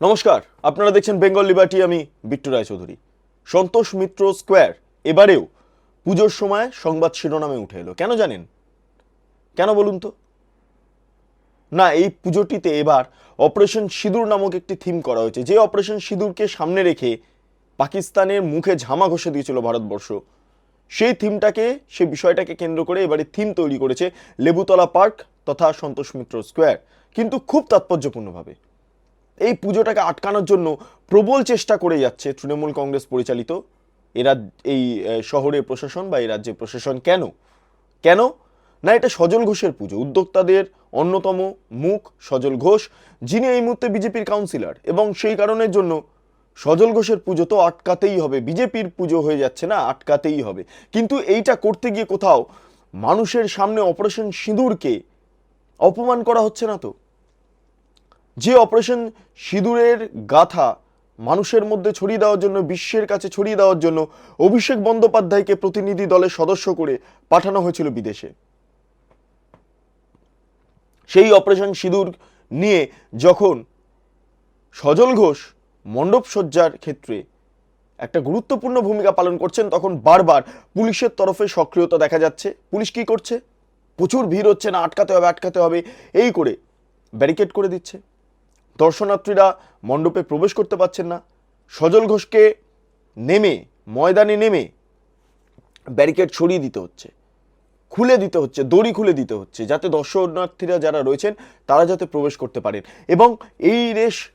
নমস্কার, আপনারা দেখছেন বেঙ্গল লিবার্টি, আমি বিট্টু রায়চৌধুরী। সন্তোষ মিত্র স্কোয়ার, এবারেও পুজোর সময় সংবাদ শিরোনামে উঠে এলো। কেন জানেন? কেন বলুন তো? না, এই পুজোটিতে এবার অপারেশন সিঁদুর নামক একটি থিম করা হয়েছে। যে অপারেশন সিঁদুরকে সামনে রেখে পাকিস্তানের মুখে ঝামা ঘষে দিয়েছিল ভারতবর্ষ। সেই থিমটাকে, সেই বিষয়টাকে কেন্দ্র করে এবারে থিম তৈরি করেছে লেবুতলা পার্ক তথা সন্তোষ মিত্র স্কোয়ার। কিন্তু খুব তাৎপর্যপূর্ণভাবে এই পুজোটাকে আটকানোর জন্য প্রবল চেষ্টা করে যাচ্ছে তৃণমূল কংগ্রেস পরিচালিত। এরা এই শহরের প্রশাসন বা এই রাজ্যের প্রশাসন কেন? কেন? না, এটা সজল ঘোষের পুজো। উদ্যোক্তাদের অন্যতম মুখ সজল ঘোষ, যিনি এই মুহূর্তে বিজেপির কাউন্সিলর এবং সেই কারণের জন্য সজল ঘোষের পুজো তো আটকাতেই হবে। বিজেপির পুজো হয়ে যাচ্ছে না, আটকাতেই হবে। কিন্তু এইটা করতে গিয়ে কোথাও মানুষের সামনে অপারেশন সিঁদুরকে অপমান করা হচ্ছে না তো? যে অপারেশন সিঁদুরের গাথা মানুষের মধ্যে ছড়িয়ে দেওয়ার জন্য, বিশ্বের কাছে ছড়িয়ে দেওয়ার জন্য অভিষেক বন্দ্যোপাধ্যায়কে প্রতিনিধি দলের সদস্য করে পাঠানো হয়েছিল বিদেশে। সেই অপারেশন সিঁদুর নিয়ে যখন সজল ঘোষ মণ্ডপ সজ্জার ক্ষেত্রে একটা গুরুত্বপূর্ণ ভূমিকা পালন করছেন, তখন বারবার পুলিশের তরফে সক্রিয়তা দেখা যাচ্ছে। পুলিশ কি করছে? প্রচুর ভিড় হচ্ছে না, আটকাতে হবে আটকাতে হবে, এই করে ব্যারিকেড করে দিচ্ছে। দর্শনার্থীরা মণ্ডপে প্রবেশ করতে পারছেন না। সজল ঘোষকে নেমে, ময়দানে নেমে ব্যারিকেড সরিয়ে দিতে হচ্ছে। খুলে দিতে হচ্ছে, দড়ি খুলে দিতে হচ্ছে, যাতে দর্শনার্থীরা যারা রয়েছেন, তারা যাতে প্রবেশ করতে পারেন। এবং এই রেশ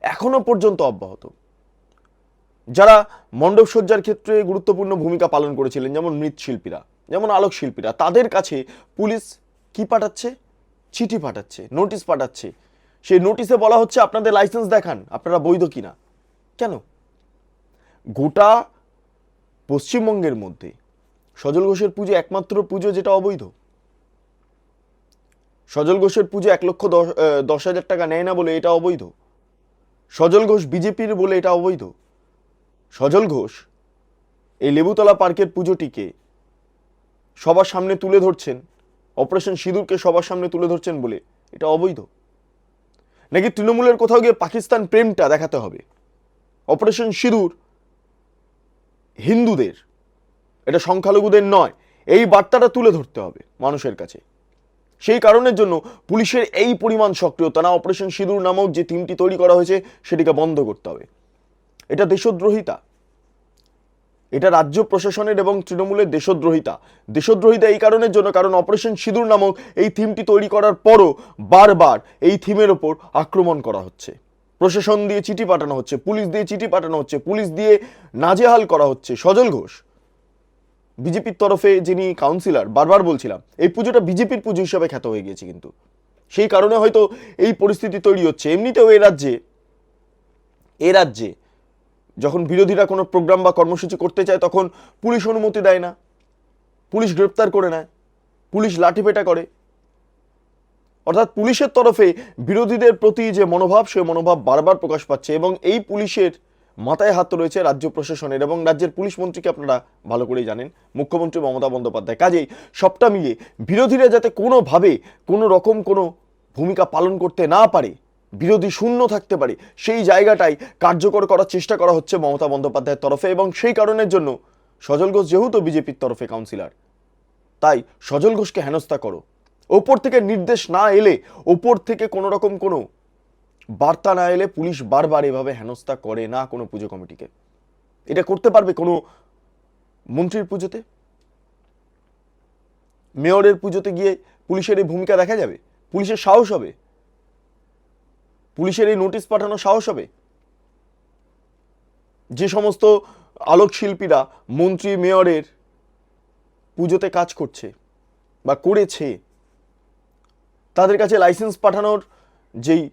এখনও পর্যন্ত অব্যাহত। যারা মণ্ডপ সজ্জার ক্ষেত্রে গুরুত্বপূর্ণ ভূমিকা পালন করেছিলেন, যেমন মৃৎশিল্পীরা, যেমন আলোক শিল্পীরা তাদের কাছে পুলিশ কি পাঠাচ্ছে? চিঠি পাঠাচ্ছে, নোটিশ পাঠাচ্ছে। সেই নোটিশে বলা হচ্ছে আপনাদের লাইসেন্স দেখান, আপনারা বৈধ কিনা। কেন? গোটা পশ্চিমবঙ্গের মধ্যে সজল ঘোষের পুজো একমাত্র পুজো যেটা অবৈধ? সজল ঘোষের পুজো এক লক্ষ দশ দশ হাজার টাকা নেয় না বলে এটা অবৈধ? সজল ঘোষ বিজেপির বলে এটা অবৈধ? সজল ঘোষ এই লেবুতলা পার্কের পুজোটিকে সবার সামনে তুলে ধরছেন, অপারেশন সিঁদুরকে সবার সামনে তুলে ধরছেন বলে এটা অবৈধ? নাকি তৃণমূলের কোথাও গিয়ে পাকিস্তান প্রেমটা দেখাতে হবে? অপারেশন সিঁদুর, হিন্দুদের, এটা সংখ্যালঘুদের নয়, এই বার্তাটা তুলে ধরতে হবে মানুষের কাছে। সেই কারণের জন্য পুলিশের এই পরিমাণ সক্রিয়তা না অপারেশন সিঁদুর নামক যে টিমটি তৈরি করা হয়েছে, সেটিকে বন্ধ করতে হবে। এটা দেশদ্রোহিতা। এটা রাজ্য প্রশাসনের এবং তৃণমূলের দেশদ্রোহিতা। দেশদ্রোহিতা এই কারণের জন্য কারণ অপারেশন সিঁদুর নামক এই থিমটি তৈরি করার পরও বারবার এই থিমের ওপর আক্রমণ করা হচ্ছে। প্রশাসন দিয়ে চিঠি পাঠানো হচ্ছে, পুলিশ দিয়ে চিঠি পাঠানো হচ্ছে, পুলিশ দিয়ে নাজেহাল করা হচ্ছে। সজল ঘোষ, বিজেপির তরফে যিনি কাউন্সিলর, বারবার বলছিলাম, এই পুজোটা বিজেপির পুজো হিসাবে খ্যাত হয়ে গিয়েছে কিন্তু। সেই কারণে হয়তো এই পরিস্থিতি তৈরি হচ্ছে। এমনিতেও এ রাজ্যে এ রাজ্যে যখন বিরোধীরা কোনো প্রোগ্রাম বা কর্মসূচি করতে চায়, তখন পুলিশ অনুমতি দেয় না। পুলিশ গ্রেপ্তার করে নেয়। পুলিশ লাঠিপেটা করে। অর্থাৎ পুলিশের তরফে বিরোধীদের প্রতি যে মনোভাব, সে মনোভাব বারবার প্রকাশ পাচ্ছে এবং এই পুলিশের মাথায় হাত রয়েছে রাজ্য প্রশাসনের এবং রাজ্যের পুলিশ মন্ত্রীকে আপনারা ভালো করেই জানেন, মুখ্যমন্ত্রী মমতা বন্দ্যোপাধ্যায়। কাজেই সবটা মিলিয়ে বিরোধীরা যাতে কোনোভাবে কোনো রকম কোনো ভূমিকা পালন করতে না পারে বিরোধী শূন্য থাকতে পারে। সেই জায়গাটাই কার্যকর করার চেষ্টা করা হচ্ছে মমতা বন্দ্যোপাধ্যায়ের তরফে এবং সেই কারণের জন্য সজল ঘোষ যেহেতু বিজেপির তরফে কাউন্সিলর তাই সজল ঘোষকে হেনস্থা করো। ওপর থেকে নির্দেশ না এলে, ওপর থেকে কোনো রকম কোনো বার্তা না এলে পুলিশ বারবার এভাবে হেনস্থা করে না কোনো পুজো কমিটিকে। এটা করতে পারবে কোনো মন্ত্রীর পুজোতে? মেয়রের পুজোতে গিয়ে পুলিশের এই ভূমিকা দেখা যাবে? পুলিশের সাহস হবে? পুলিশের এই নোটিশ পাঠানো সাহস হবে? যে সমস্ত আলোক শিল্পীরা মন্ত্রী, মেয়রের পুজোতে কাজ করছে বা করেছে, তাদের কাছে লাইসেন্স পাঠানোর যেই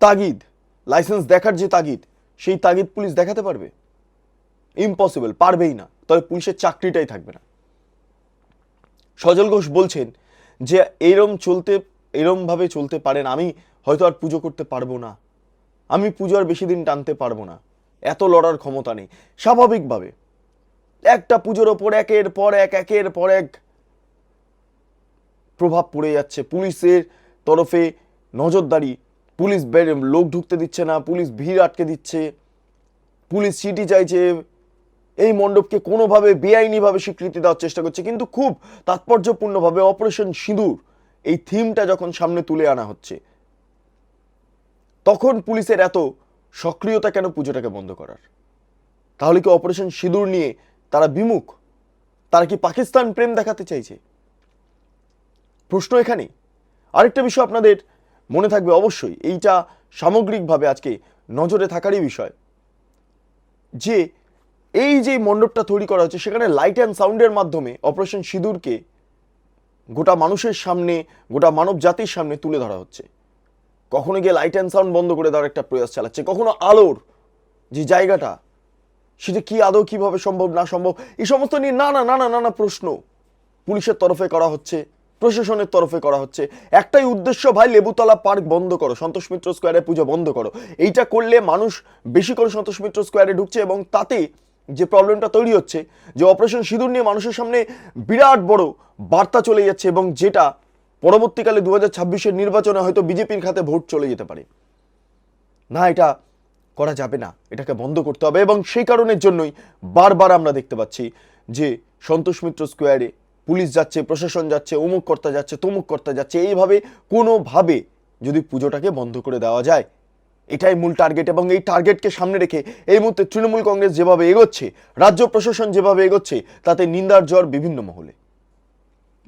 তাগিদ, লাইসেন্স দেখার যে তাগিদ, সেই তাগিদ পুলিশ দেখাতে পারবে? ইম্পসিবল পারবেই না। তবে পুলিশের চাকরিটাই থাকবে না। সজল ঘোষ বলছেন যে, এরম চলতে, এরমভাবে চলতে পারেন আমি হয়তো আর পুজো করতে পারব না। আমি পুজো আর বেশি দিন টানতে পারব না। এত লড়ার ক্ষমতা নেই। স্বাভাবিকভাবে। একটা পুজোর ওপর একের পর এক, একের পর এক প্রভাব পড়ে যাচ্ছে। পুলিশের তরফে নজরদারি। পুলিশ বের- লোক ঢুকতে দিচ্ছে না। পুলিশ ভিড় আটকে দিচ্ছে। পুলিশ সিটি চাইছে এই মণ্ডপকে কোনোভাবে বেআইনিভাবে স্বীকৃতি দেওয়ার চেষ্টা করছে। কিন্তু খুব তাৎপর্যপূর্ণভাবে অপারেশন সিঁদুর এই থিমটা যখন সামনে তুলে আনা হচ্ছে তখন পুলিশের এত সক্রিয়তা কেন পুজোটাকে বন্ধ করার? তাহলে কি অপারেশন সিঁদুর নিয়ে তারা বিমুখ? তারা কি পাকিস্তান প্রেম দেখাতে চাইছে? প্রশ্ন এখানে আরেকটা বিষয় আপনাদের মনে থাকবে অবশ্যই, এইটা সামগ্রিকভাবে আজকে নজরে থাকারই বিষয়। যে এই যে মণ্ডপটা তৈরি করা হচ্ছে, সেখানে লাইট অ্যান্ড সাউন্ডের মাধ্যমে অপারেশন সিঁদুরকে গোটা মানুষের সামনে, গোটা মানব জাতির সামনে তুলে ধরা হচ্ছে। কখনো গিয়ে লাইট অ্যান্ড সাউন্ড বন্ধ করে দেওয়ার একটা প্রয়াস চালাচ্ছে, কখনো আলোর যে জায়গাটা, সেটা কি আদৌ কীভাবে সম্ভব, না সম্ভব, এই সমস্ত নিয়ে নানা নানা নানা প্রশ্ন পুলিশের তরফে করা হচ্ছে, প্রশাসনের তরফে করা হচ্ছে। একটাই উদ্দেশ্য, ভাই, লেবুতলা পার্ক বন্ধ করো, সন্তোষ মিত্র স্কোয়ারে পুজো বন্ধ করো। এইটা করলে মানুষ বেশি করে সন্তোষ মিত্র স্কোয়ারে ঢুকছে এবং তাতে যে প্রবলেমটা তৈরি হচ্ছে, যে অপারেশন সিঁদুর নিয়ে মানুষের সামনে বিরাট বড় বার্তা চলে যাচ্ছে এবং যেটা পরবর্তীকালে দু হাজার ছাব্বিশের নির্বাচনে হয়তো বিজেপির খাতে ভোট চলে যেতে পারে। না, এটা করা যাবে না। এটাকে বন্ধ করতে হবে এবং সেই কারণের জন্যই বারবার আমরা দেখতে পাচ্ছি যে সন্তোষ মিত্র স্কোয়ারে পুলিশ যাচ্ছে, প্রশাসন যাচ্ছে, অমুক কর্তা যাচ্ছে, তমুক কর্তা যাচ্ছে। এইভাবে কোনোভাবে যদি পুজোটাকে বন্ধ করে দেওয়া যায়, এটাই মূল টার্গেট এবং এই টার্গেটকে সামনে রেখে এই মুহূর্তে তৃণমূল কংগ্রেস যেভাবে এগোচ্ছে, রাজ্য প্রশাসন যেভাবে এগোচ্ছে, তাতে নিন্দার জ্বর বিভিন্ন মহলে।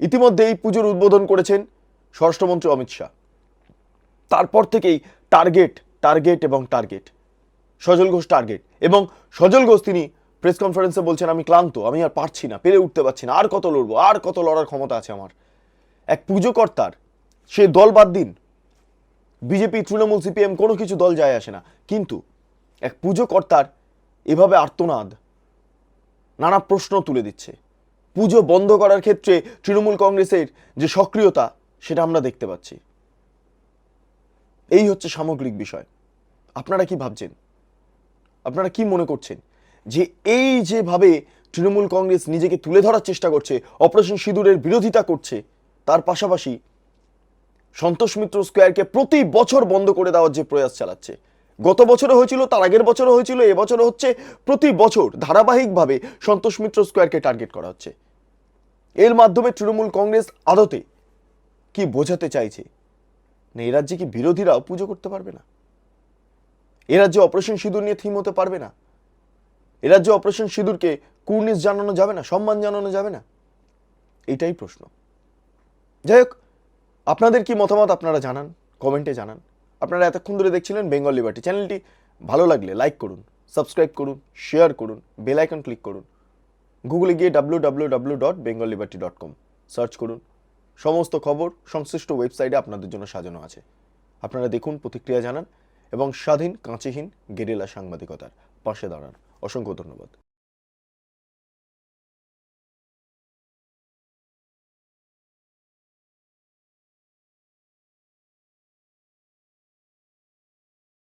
ইতিমধ্যে এই পুজোর উদ্বোধন করেছেন স্বরাষ্ট্রমন্ত্রী অমিত শাহ। তারপর থেকেই টার্গেট টার্গেট এবং টার্গেট, সজল ঘোষ টার্গেট এবং সজল ঘোষ তিনি প্রেস কনফারেন্সে বলছেন, আমি ক্লান্ত, আমি আর পারছি না, পেরে উঠতে পারছি না, আর কত লড়বো, আর কত লড়ার ক্ষমতা আছে আমার। এক পুজো কর্তার সে দল বাদ দিন। বিজেপি, তৃণমূল, সিপিএম কোনো কিছু দল যায় আসে না। কিন্তু এক পুজো কর্তার এভাবে আর্তনাদ, নানা প্রশ্ন তুলে দিচ্ছে। পুজো বন্ধ করার ক্ষেত্রে তৃণমূল কংগ্রেসের যে সক্রিয়তা, সেটা আমরা দেখতে পাচ্ছি। এই হচ্ছে সামগ্রিক বিষয়। আপনারা কি ভাবছেন? আপনারা কি মনে করছেন? যে এই যেভাবে তৃণমূল কংগ্রেস নিজেকে তুলে ধরার চেষ্টা করছে, অপারেশন সিঁদুরের বিরোধিতা করছে, তার পাশাপাশি সন্তোষ মিত্র স্কোয়ারকে প্রতি বছর বন্ধ করে দেওয়ার যে প্রয়াস চালাচ্ছে গত বছরও হয়েছিল, তার আগের বছরও হয়েছিল এবছরও হচ্ছে। প্রতি বছর ধারাবাহিকভাবে সন্তোষ মিত্র স্কোয়ারকে টার্গেট করা হচ্ছে। এর মাধ্যমে তৃণমূল কংগ্রেস আদতে কি বোঝাতে চাইছে? না, এ রাজ্যে কি বিরোধীরাও পুজো করতে পারবে না? এ রাজ্যে অপারেশন সিঁদুর নিয়ে থিম হতে পারবে না? এ রাজ্যে অপারেশন সিঁদুরকে কুর্নিশ জানানো যাবে না, সম্মান জানানো যাবে না? এটাই প্রশ্ন। যাই হোক, আপনাদের কি মতামত আপনারা জানান, কমেন্টে জানান। আপনারা এতক্ষণ ধরে দেখছিলেন বেঙ্গল লিবার্টি চ্যানেলটি। ভালো লাগলে লাইক করুন সাবস্ক্রাইব করুন শেয়ার করুন বেল আইকন ক্লিক করুন। গুগলে গিয়ে W W W dot Bengal liberty dot com search করুন। সমস্ত খবর, সংশ্লিষ্ট ওয়েবসাইটে আপনাদের জন্য সাজানো আছে। আপনারা দেখুন, প্রতিক্রিয়া জানান এবং স্বাধীন, কাঁচিহীন, গেরিলা সাংবাদিকতার পাশে দাঁড়ান। অসংখ্য ধন্যবাদ।